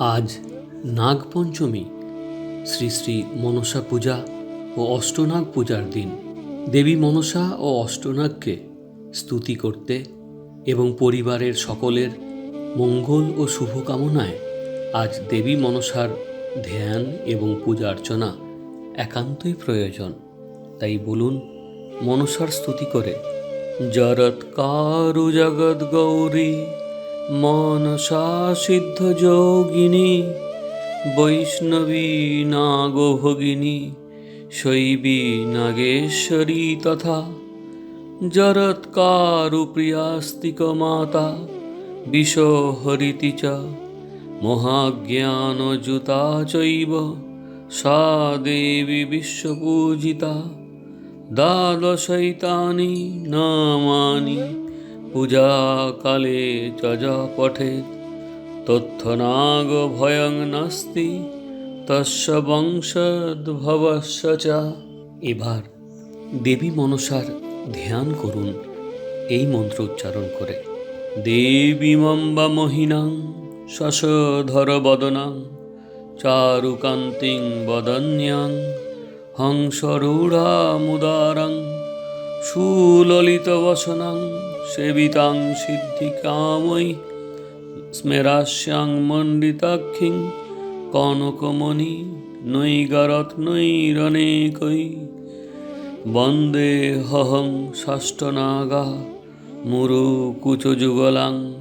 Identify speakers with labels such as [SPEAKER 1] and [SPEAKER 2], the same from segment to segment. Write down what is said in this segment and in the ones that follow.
[SPEAKER 1] আজ নাগপঞ্চমী। শ্রী শ্রী মনসা পূজা ও অষ্টনাগ পূজার দিন। দেবী মনসা ও অষ্টনাগকে স্তুতি করতে এবং পরিবারের সকলের মঙ্গল ও শুভকামনায় আজ দেবী মনসার ধ্যান এবং পূজা অর্চনা একান্তই প্রয়োজন। তাই বলুন, মনসার স্তুতি করে। জরৎকারু জগৎ গৌরী। মনসা সিদ্ধ যোগিনী, বৈষ্ণবী নাগভগিনী, শৈবী নাগেশ্বরী তথা জরৎকারু প্রিয়াস্তিক মাতা বিশহরিতি চ মহাজ্ঞানযুতা চৈব সা দেবী বিশ্বপূজিতা, দ্বাদশৈতানি নামানি। পূজাকালে চ যা পঠেৎ তথ্যনাগ ভয়ং নাস্তি তস্য বংশদ্ভবস্য চ এবার দেবী মনসার ধ্যান করুন, এই মন্ত্র উচ্চারণ করে। দেবীমম্বা মহিনাং, শশধর বদনাং, চারুকান্তিং বদন্যাং হংসরূঢ়ামুদারং সুললিতবসনাং সেবিতাং সিদ্ধিকাময়ী স্মেরাস্যাং মণ্ডিতাক্ষিং কনকমণি নৈগরত্নৈরনেকৈ বন্দে হহং ষষ্ঠনাগা মুরুকুচযুগলাং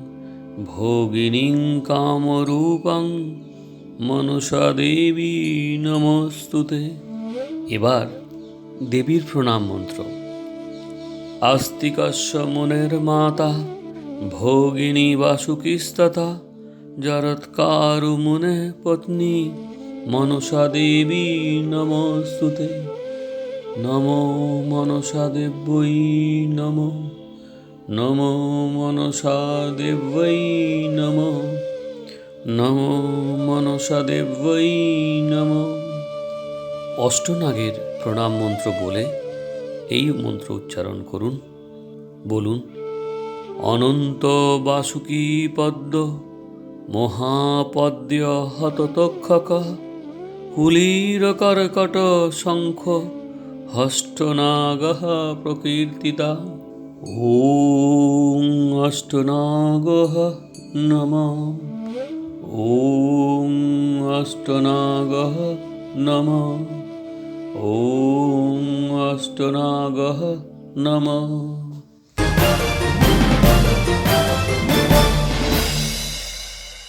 [SPEAKER 1] ভোগিনীং কামরূপাং মনসা দেবী নমস্তুতে। এবার দেবীর প্রণাম মন্ত্র। আস্তিকস্য মুনের মাতা, ভোগিনী বাসুকিস্তথা জরৎকারু মুনে পত্নী, মনসা দেবী নমস্তুতে। নমো মনসা দেব্যই নমো নমো মনসা দেব্যই নমো নমো মনসা দেব্যই নমো। অষ্টনাগের প্রণাম মন্ত্র বলে এই মন্ত্র উচ্চারণ করুন। বলুন, অনন্ত বাসুকি পদ্ম মহাপদ্য হততক্ষক, কুলির কর্কট শঙ্খ হষ্টনাগ প্রকীর্তিতা, ওং অষ্টনাগ নম। ওং অষ্টনাগ নম। ॐ अष्टनागः नमः